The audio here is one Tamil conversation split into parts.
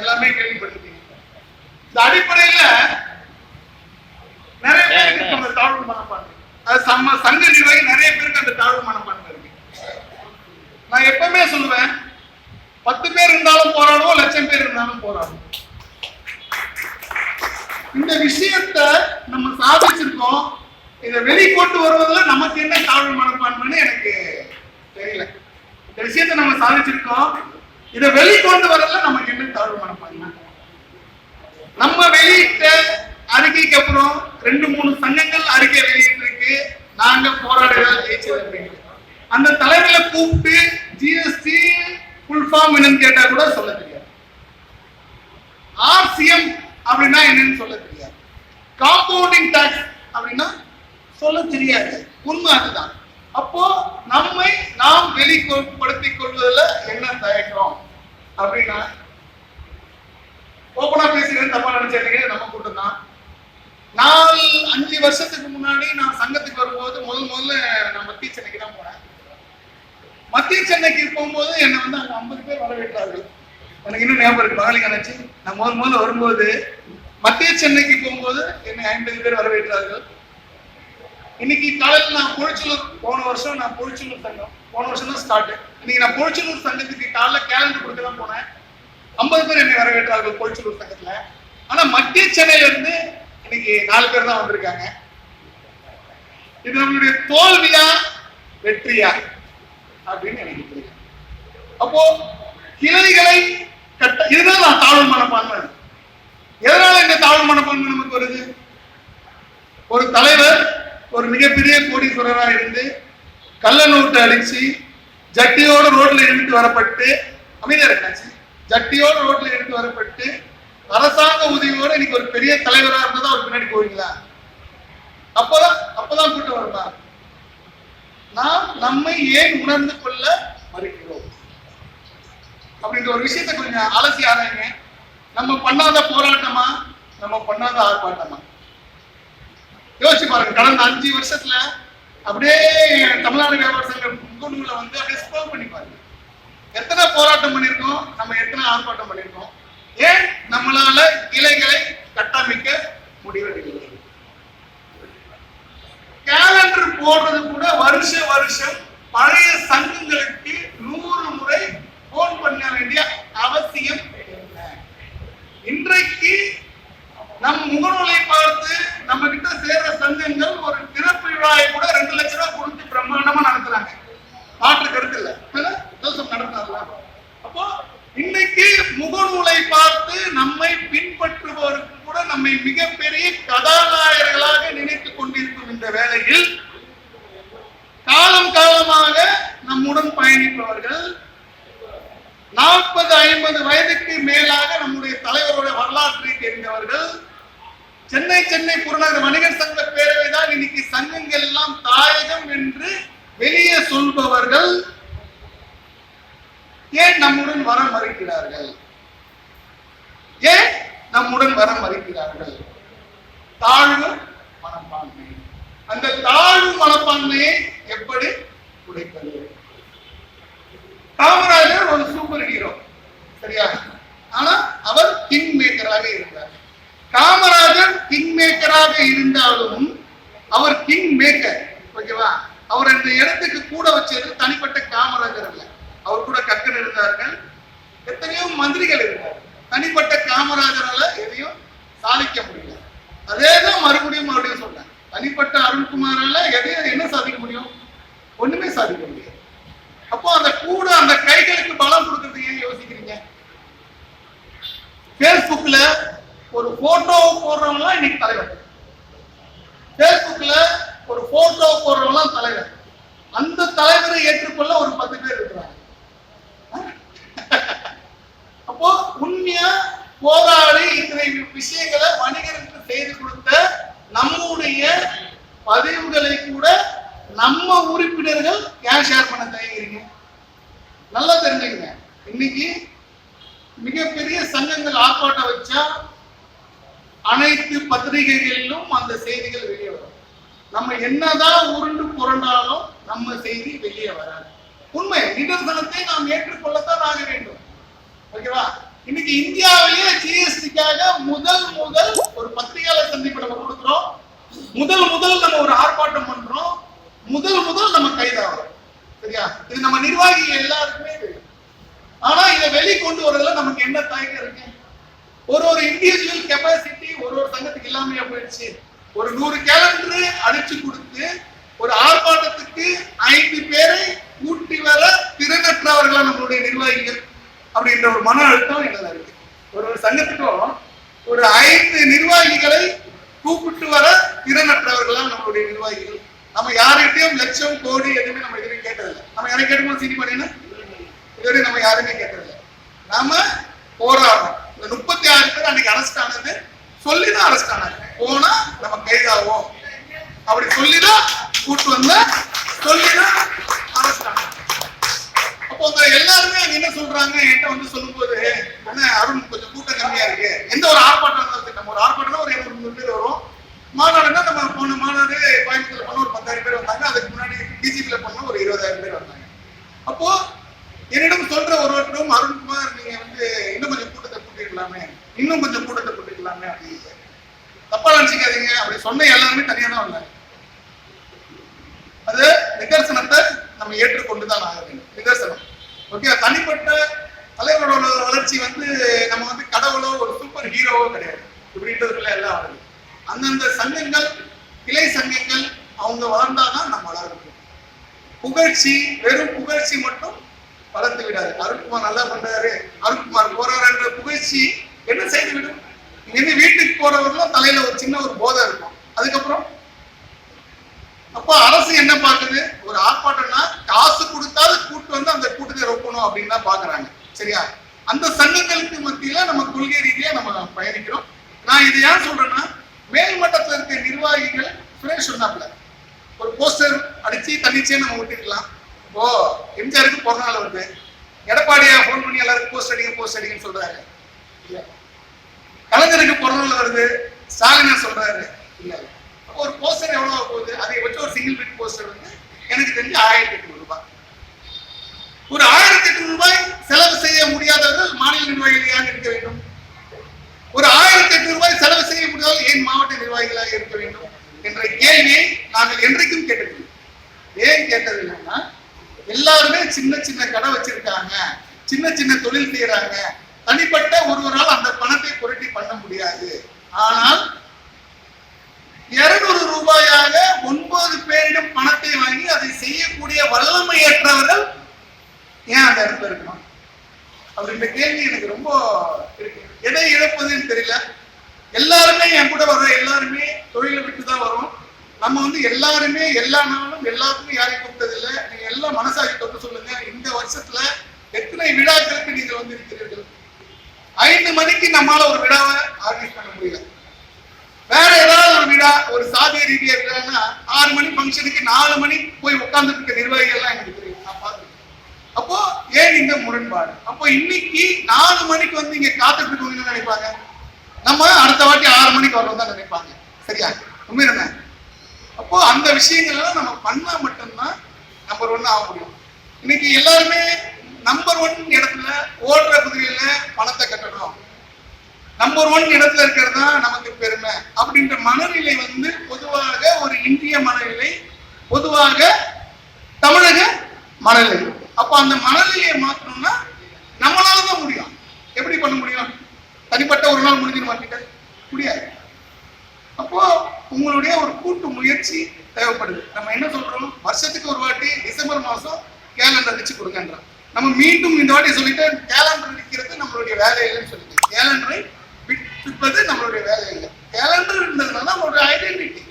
எல்லாமே கேள்விப்பட்டிருக்கீங்க. இந்த அடிப்படையில நிறைய பேருக்கு அந்த தாழ்வு மனப்பான்மை. அது சம்ம சங்க நிர்வாகி நிறைய பேருக்கு அந்த தாழ்வு மனப்பான்மை இருக்கு. நான் எப்பவுமே சொல்லுவேன் பத்து பேர் இருந்தாலும் போராடுவோம் லட்சம் பேர் இருந்தாலும் போராடுவோம். இந்த விஷயத்த நம்ம சாதிச்சிருக்கோம். இதை வெளிக்கொண்டு வருவதுல நமக்கு என்ன தாழ்வு மனப்பான்மைன்னு எனக்கு தெரியல. இந்த விஷயத்த நம்ம சாதிச்சிருக்கோம். இதை வெளிக்கொண்டு வரதுல நமக்கு என்ன தாழ்வு மனப்பாங்க நம்ம வெளியிட்ட அறிக்கைக்கு அப்புறம் ரெண்டு மூணு சங்கங்கள் அறிக்கை வெளியிட்டிருக்கு. நாங்க போராடுறதா ஜெயிச்சது அந்த தலைவர்களை கூப்பிட்டு ஜிஎஸ்டி ஃபுல் ஃபார்ம் என்னன்னு கேட்டா கூட சொல்ல தெரியாது. ஆர்சிஎம் அப்படின்னா என்னன்னு சொல்ல தெரியாது. காம்பவுண்டிங் டாக்ஸ் அப்படின்னா சொல்ல தெரியாது. உண்மை அதுதான். அப்போ நம்மை நாம் வெளிப்படுத்திக் கொள்வதில் என்ன தயக்கம்? அப்படின்னா ஓப்பனா பேசுகிறேன் தப்பா நினைச்சிருக்கீங்க நம்ம கூட்டம் தான். நாலு அஞ்சு வருஷத்துக்கு முன்னாடி நான் சங்கத்துக்கு வரும்போது முதல் முதல்ல நான் மத்திய சென்னைக்கு தான் போனேன். மத்திய சென்னைக்கு போகும்போது என்னை வந்து அங்கே ஐம்பது பேர் வரவேற்றார்கள். எனக்கு இன்னும் ஞாபகம் இருக்கு மகாலி நினைச்சு நான் முதல் முதல்ல வரும்போது மத்திய சென்னைக்கு போகும்போது என்னை ஐம்பது பேர் வரவேற்றார்கள். இன்னைக்கு காலையில் நான் பொழிச்சலூர் போன வருஷம் நான் பொழிச்சலூர் சங்கம் போன வருஷம் தான் ஸ்டார்ட் இன்னைக்கு நான் பொழிச்சலூர் சங்கத்துக்கு காலைல கேலண்டர் கொடுக்க தான் போனேன். ஐம்பது பேர் என்னை வரவேற்றார்கள் பொழிச்சலூர் சங்கத்துல ஆனா மத்திய சென்னையில இருந்து இன்னைக்கு நாலு பேர் தான் வந்திருக்காங்க. இது நம்மளுடைய தோல்வியா வெற்றியா அப்படின்னு எனக்கு தெரியும் அப்போ கிளைகளை கட்ட இதுதான் நான் தாழ்வு மனப்பான்மை. எதனால இந்த தாழ்வு மனப்பான்மை நமக்கு வருது? ஒரு தலைவர் ஒரு இருந்து கள்ள நோட்டு அடிச்சு ஜட்டியோட ரோட்ல இழுத்து வரப்பட்டு அமைதியா இருக்காச்சு ஜட்டியோட ரோட்ல இழுத்து வரப்பட்டு அரசாங்க உதவியோட இன்னைக்கு ஒரு பெரிய தலைவரா இருந்ததா அவர் பின்னாடி போவீங்களா? அப்பதான் அப்பதான் கூட்டம் வருமா நாம் நம்மை ஏன் உணர்ந்து கொள்ள மறுக்கிறோம்? அப்படின்ற ஒரு விஷயத்த கொஞ்சம் அலசி ஆராயுங்க. நம்ம பண்ணாத போராட்டமா நம்ம பண்ணாத ஆர்ப்பாட்டமா? யோசிச்சு பாருங்க கடந்த அஞ்சு வருஷத்துல அப்படியே தமிழ்நாடு வியாபார சங்க முகநூல வந்து அப்படியே ஸ்க்ரோல் பண்ணி பாருங்க எத்தனை போராட்டம் பண்ணியிருக்கோம்? நம்ம எத்தனை ஆர்ப்பாட்டம் பண்ணியிருக்கோம்? ஏன் நம்மளால கிளைகளை கட்டமைக்க முடிவதில்லை கேலண்டர் போடுறது கூட வருஷ வருஷம் பழைய சங்கங்களுக்கு நூறு முறை போன் பண்ண வேண்டிய அவசியம் இன்றைக்கு நம் முகநூலை பார்த்து நம்ம கிட்ட சேர்ற சங்கங்கள் ஒரு திற விழாவை கூட ரெண்டு லட்சம் ரூபாய் கொடுத்து பிரம்மாண்டமா நடத்துறாங்க. மாற்று கருத்து இல்ல தோசம் அப்போ இன்னைக்கு முகநூலை பார்த்து நம்மை பின்பற்றுபவருக்கு கூட நம்மை மிகப்பெரிய கதாநாயகர்களாக நினைத்துக் கொண்டிருக்கும் இந்த வேளையில் காலம் காலமாக நம்முடன் பயணிப்பவர்கள் நாற்பது ஐம்பது வயதுக்கு மேலாக நம்முடைய தலைவருடைய வரலாற்றை தெரிந்தவர்கள் சென்னை சென்னை புறநகர் வணிகர் சங்க பேரவை தான் இன்னைக்கு சங்கங்கள் எல்லாம் தாயகம் என்று வெளியே சொல்பவர்கள் ஏன் நம்முடன் வர மறுக்கிறார்கள். ஏன்? நம்முடன் வர மறுக்கிறார்கள். தாழ்வு மனப்பான்மை. அந்த தாழ்வு மனப்பான்மையை எப்படி உடைப்பது? காமராஜர் ஒரு சூப்பர் ஹீரோ சரியா? ஆனா அவர் கிங் மேக்கராக இருந்தார். காமராஜர் கிங் மேக்கராக இருந்தாலும் அவர் கிங் மேக்கர் ஓகேவா? அவர் அந்த இடத்துக்கு கூட வச்சது தனிப்பட்ட காமராஜர் அல்ல. அவர் கூட கக்கன் இருந்தார்கள் எத்தனையோ மந்திரிகள் இருந்தார் தனிப்பட்ட காமராஜரால எதையும் சாதிக்க முடியல. அதே தான் மறுபடியும் மறுபடியும் சொல்றேன் தனிப்பட்ட அருண்குமாரால எதையும் என்ன சாதிக்க முடியும்? போராடி இத்தனை விஷயங்களை வணிகருக்கு செய்து கொடுத்த நம்முடைய பதிவுகளை கூட நம்ம உறுப்பினர்கள் ஏன் ஷேர் பண்ண தயங்குறீங்க? நல்லா தெரிஞ்சுக்கங்க. இன்னைக்கு மிகப்பெரிய சங்கங்கள் ஆர்ப்பாட்டம் வச்சா அனைத்து பத்திரிகைகளிலும் அந்த செய்திகள் வெளியே வரும். நம்ம என்னதான் உருண்டு புரண்டாலும் நம்ம செய்தி வெளியே வராது. உண்மை நிதர்சனத்தை நாம் ஏற்றுக்கொள்ளத்தான் ஆக வேண்டும். ஓகேவா? இன்னைக்கு இந்தியாவிலேயே ஜிஎஸ்டிக்காக முதல் முதல் ஒரு பத்திரிகையாளர் சந்திப்பு நம்ம கொடுக்குறோம். முதல் முதல் நம்ம ஒரு ஆர்ப்பாட்டம் பண்றோம். முதல் முதல் நம்ம கைதாகிறோம். சரியா? இது நம்ம நிர்வாகிகள் எல்லாருக்குமே ஆனா இதை வெளி கொண்டு வரதுல நமக்கு என்ன தயக்கம் இருக்கு? ஒரு ஒரு இண்டிவிஜுவல் கெப்பாசிட்டி ஒரு ஒரு சங்கத்துக்கு இல்லாமையா போயிடுச்சு. ஒரு நூறு கேலண்டர் அடிச்சு கொடுத்து ஒரு ஆர்ப்பாட்டத்துக்கு ஐந்து பேரை கூட்டி வர திறனற்றவர்களா நம்மளுடைய நிர்வாகிகள். அப்படின்ற ஒரு மன அழுத்தம் எங்களை இருக்கு. ஒரு ஒரு சங்கத்துக்கும் ஒரு ஐந்து நிர்வாகிகளை கூப்பிட்டு வர திறனற்றவர்களா நம்மளுடைய நிர்வாகிகள். நம்ம யார்கிட்டயும் லட்சம் கோடி எதுவுமே நம்ம எதுவுமே கேட்டதில்லை. நம்ம யாரையும் கேட்டுமா சினி பண்ணினா இதுவரை நம்ம யாருமே கேட்டதில்லை. நாம போராடணும் இந்த முப்பத்தி ஆறு பேர் அன்னைக்கு அரெஸ்ட் ஆனது சொல்லிதான் அரெஸ்ட் ஆனாங்க. போனா நம்ம கைதாவோம். அப்படி சொல்லிதான் கூட்டு வந்த சொல்லிதான் அரெஸ்ட் ஆனாங்க. உங்க எல்லாருமே அங்க என்ன சொல்றாங்க? என்கிட்ட வந்து சொல்லும்போது என்ன அருண் கொஞ்சம் கூட்டம் கம்மியா இருக்கு. எந்த ஒரு ஆர்ப்பாட்டம் நம்ம ஒரு ஆர்ப்பாட்டம்னா ஒரு இருநூறு முந்நூறு பேர் வரும். மாநாடுனா நம்ம போன மாநாடு கோயம்புத்தூர்ல பண்ண ஒரு பத்தாயிரம் பேர் வந்தாங்க. அதுக்கு முன்னாடி டிஜிபில பண்ண ஒரு இருபதாயிரம் பேர் வந்தாங்க. அப்போ என்னிடம் சொல்ற ஒருவரிடம் அருண்குமார் நீங்க வந்து இன்னும் கொஞ்சம் கூட்டத்தை கூட்டிருக்கலாமே. இன்னும் கொஞ்சம் கூட்டத்தை கூட்டிருக்கலாமே அப்படின்னு தப்பா நினைச்சுக்காதீங்க. அப்படி சொன்ன எல்லாருமே தனியா தான் வந்தாங்க அது நிதர்சனத்தை நம்ம ஏற்றுக்கொண்டுதான் ஆக வேண்டும் நிதர்சனம் ஓகே தனிப்பட்ட தலைவரோட வளர்ச்சி வந்து நம்ம வந்து கடவுளோ ஒரு சூப்பர் ஹீரோவோ கிடையாது. இப்படின்றதுக்குள்ள எல்லாம் வருது அந்தந்த சங்கங்கள் கிளை சங்கங்கள் அவங்க வளர்ந்தாதான் நம்ம வளர முடியும் புகழ்ச்சி வெறும் புகழ்ச்சி மட்டும் வளர்த்து விடாது. அருண்குமார் நல்லா பண்றாரு. அருண்குமார் போறாருன்ற புகழ்ச்சி என்ன செய்து விடும்? இங்க வீட்டுக்கு போறவர்களும் தலையில ஒரு சின்ன ஒரு போதை இருக்கும். அதுக்கப்புறம் அப்போ அரசு என்ன பாக்குது ஒரு ஆர்ப்பாட்டம்னா காசு கொடுத்தாது கூட்டு வந்து அந்த கூட்டத்தை ரொப்பணும் அப்படின்னு தான் பாக்குறாங்க சரியா? அந்த சங்கங்களுக்கு மத்தியில நம்ம கொள்கை ரீதியா நம்ம பயணிக்கிறோம். நான் இது ஏன் சொல்றேன்னா மேல்மட்டத்துல இருக்க நிர்வாகிகள் சுரேஷ் சொன்னாப்ல ஒரு போஸ்டர் அடிச்சு தன்னிச்சே நம்ம விட்டுக்கலாம் ஓ எம்ஜிஆருக்கு பிறந்த நாள் வருது. எடப்பாடியா போன் பண்ணி எல்லாருக்கும் போஸ்ட் அடிங்க போஸ்ட் அடிங்கன்னு சொல்றாரு. இல்ல. கலைஞருக்கு பிறந்த நாள் வருது. ஸ்டாலினா சொல்றாரு. இல்ல. ஒரு போஸ்டர் எவ்வளவு போகுது? அதை வச்சு ஒரு சிங்கிள் பிட் போஸ்டர் வந்து எனக்கு தெரிஞ்சு ஆயிரத்தி எட்நூறு ரூபாய். ஒரு ஆயிரத்தி எட்நூறு ரூபாய் செலவு செய்ய முடியாதவர்கள் மாநில நிர்வாகிகளாக இருக்க வேண்டும். ஒரு ஆயிரத்தி எட்நூறு ரூபாய் செலவு செய்ய முடியாத ஏன் மாவட்ட நிர்வாகிகளாக இருக்க வேண்டும் என்ற கேள்வியை நாங்கள் என்றைக்கும் கேட்டதில்லை. ஏன் கேட்டது இல்லைன்னா எல்லாருமே சின்ன சின்ன கடை வச்சிருக்காங்க. சின்ன சின்ன தொழில் செய்யறாங்க. தனிப்பட்ட ஒருவரால் அந்த பணத்தை புரட்டி பண்ண முடியாது. ஆனால் இருநூறு ரூபாயாக ஒன்பது பேரிடம் பணத்தை வாங்கி அதை செய்யக்கூடிய வல்லமையற்றவர்கள் ஏன் அந்த இடத்துல இருக்கணும் அப்படின்ற கேள்வி எனக்கு ரொம்ப இருக்கு. எதை இழப்பதுன்னு தெரியல. எல்லாருமே என் கூட வர எல்லாருமே தொழிலை விட்டு தான் வரும். நம்ம வந்து எல்லாருமே எல்லா நாளும் எல்லாருக்குமே யாரையும் கூப்பிட்டதில்லை. நீங்க எல்லாம் மனசாட்சி தொட்டு சொல்லுங்க. இந்த வருஷத்துல எத்தனை விழாக்களுக்கு நீங்கள் வந்து இருக்கிறீர்கள்? ஐந்து மணிக்கு நம்மளால ஒரு விழாவை ஆர்கனைஸ் பண்ண முடியல. விழா ஒரு சாதிய ரீதியா விழான்னா ஆறு மணி ஃபங்க்ஷனுக்கு நாலு மணி போய் உட்கார்ந்துட்டு இருக்க நிர்வாகிகள் எல்லாம் எனக்கு தெரியும். நான் பார்த்துருக்கேன் அப்போ ஏன் இந்த முரண்பாடு? அப்போ இன்னைக்கு நாலு மணிக்கு வந்து இங்க காத்துட்டு இருக்கவங்க நினைப்பாங்க? நம்ம அடுத்த வாட்டி ஆறு மணிக்கு வரணும் தான் நினைப்பாங்க. சரியா? உண்மை என்ன அப்போ அந்த விஷயங்கள் எல்லாம் நம்ம பண்ணா மட்டும்தான் நம்பர் ஒன் ஆக முடியும். இன்னைக்கு எல்லாருமே நம்பர் ஒன் இடத்துல ஓடுற குதிரையில பணத்தை கட்டணும். நம்பர் ஒன் இடத்துல இருக்கிறது தான் நமக்கு பெருமை. அப்படின்ற மனநிலை வந்து பொதுவாக ஒரு இந்திய மனநிலை பொதுவாக தமிழக மனநிலை. அப்ப அந்த மனநிலையை மாற்றணும்னா நம்மளால தான் முடியும். எப்படி பண்ண முடியும்? தனிப்பட்ட ஒரு நாள் முடிஞ்சிட மாட்டீங்க முடியாது. அப்போ உங்களுடைய ஒரு கூட்டு முயற்சி தேவைப்படுது. நம்ம என்ன சொல்றோம்? வருஷத்துக்கு ஒரு வாட்டி டிசம்பர் மாசம் கேலண்டர் வச்சு கொடுங்கன்றோம் நம்ம மீண்டும் இந்த வாட்டி சொல்லிட்டு கேலண்டர் நிற்கிறது நம்மளுடைய வேலை இல்லைன்னு சொல்லிட்டு. கேலண்டரை விற்பது நம்மளுடைய வேலை இல்லை கேலண்டர் இருந்ததுனால ஒரு ஐடென்டிட்டி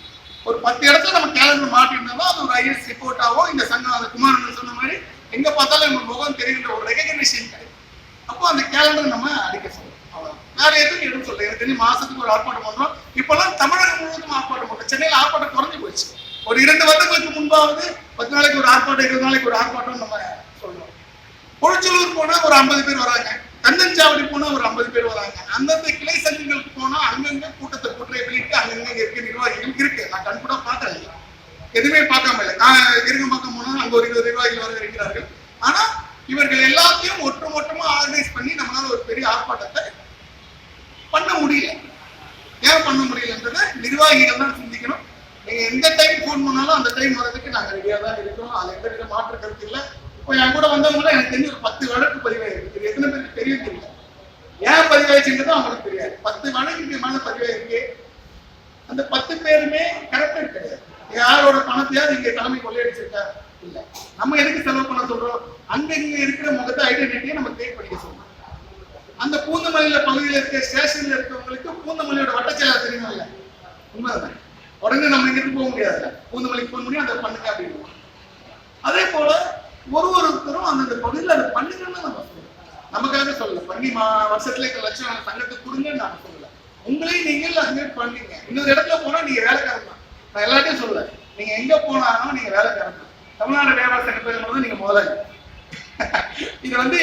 ஒரு பத்து இடத்துல நம்ம கேலண்டர் மாட்டிருந்தாலும் அது ஒரு ஐஎஸ் ரிப்போர்ட்டாவோ இந்த சங்கம் அந்த குமாரன் சொன்ன மாதிரி எங்க பார்த்தாலும் நம்ம முகம் தெரிகின்ற ஒரு ரெகக்னிஷன் கிடைக்கும். அப்போ அந்த கேலண்டர் நம்ம அடிக்க சொல்லணும் அவ்வளவுதான். வேற எதுவும் எதுவும் சொல்ல எனக்கு தெரிஞ்சு மாசத்துக்கு ஒரு ஆர்ப்பாட்டம் பண்றோம் இப்பெல்லாம் தமிழகம் முழுவதும் ஆர்ப்பாட்டம் பண்றோம் சென்னையில் ஆர்ப்பாட்டம் குறைஞ்சு போச்சு. ஒரு இரண்டு வருடங்களுக்கு முன்பாவது பத்து நாளைக்கு ஒரு ஆர்ப்பாட்டம் இருபது நாளைக்கு ஒரு ஆர்ப்பாட்டம் நம்ம சொல்லுவோம். பொழிச்சலூர் போனா ஒரு ஐம்பது பேர் வராங்க. கந்தன்சாவடி போனா ஒரு ஐம்பது பேர் வராங்க. அந்தந்த கிளை சங்கங்களுக்கு போனா அங்கங்க கூட்டத்தை கூட்டுறை வெளியிட்டு அங்கங்க இருக்க நிர்வாகிகள் இருக்கு. நான் கண் கூட பார்க்கல எதுவுமே பார்க்காம இல்லை. நான் இருக்க பக்கம் போனா அங்க ஒரு இருபது நிர்வாகிகள் வர இருக்கிறார்கள். ஆனா இவர்கள் எல்லாத்தையும் ஒட்டு மொட்டமா ஆர்கனைஸ் பண்ணி நம்மளால ஒரு பெரிய ஆர்ப்பாட்டத்தை பண்ண முடியல. ஏன் பண்ண முடியலன்றதை நிர்வாகிகள் தான் சிந்திக்கணும். நீங்க எந்த டைம் ஃபோன் பண்ணாலும் அந்த டைம் வர்றதுக்கு நாங்க ரெடியா தான் இருக்கிறோம் அதுல எந்த வித மாற்று கருத்து இல்லை. இப்போ என் கூட வந்தவங்க எனக்கு தெரிஞ்சு ஒரு பத்து வழக்கு பதிவாயிருக்கு இது எத்தனை பேருக்கு தெரியும் தெரியல ஏன் பதிவாயிடுச்சுன்றது அவங்களுக்கு தெரியாது பத்து வழக்குக்கு மேல பதிவாயிருக்கு அந்த பத்து பேருமே கரெக்டட் கிடையாது யாரோட பணத்தையாவது இங்க தலைமை கொள்ளையடிச்சிருக்கா? இல்ல. நம்ம எதுக்கு செலவு பண்ண சொல்றோம்? அங்க இங்க இருக்கிற முகத்தை ஐடென்டிட்டியை நம்ம கிரியேட் பண்ணிக்க சொல்றோம். அந்த பூந்தமல்லியில பகுதியில் இருக்க ஸ்டேஷன்ல இருக்கவங்களுக்கு பூந்தமல்லியோட வட்டச்செயலர் தெரியுமா இல்ல? உண்மைதான்? உடனே நம்ம இங்கிட்டு போக முடியாது. பூந்தமல்லிக்கு போன் பண்ணி அதை பண்ணுங்க அப்படின்னு. அதே போல ஒரு ஒருத்தரும் அந்தந்த பகுதியில் அதை பண்ணுங்கன்னு நம்ம சொல்லுவோம் நமக்காக சொல்லல. பண்ணி மா வருஷத்துல இருக்கிற லட்சம் சங்கத்துக்கு கொடுங்கன்னு நான் சொல்லல. உங்களையும் நீங்கள் மாதிரி பண்ணீங்க. இன்னொரு இடத்துல போனா நீங்க வேலைக்காரங்க நான் எல்லாத்தையும் சொல்லல. நீங்க எங்க போனாலும் நீங்க வேலை தான் தமிழ்நாடு வியாபார சங்கத்தில் நீங்க முதல்ல இது வந்து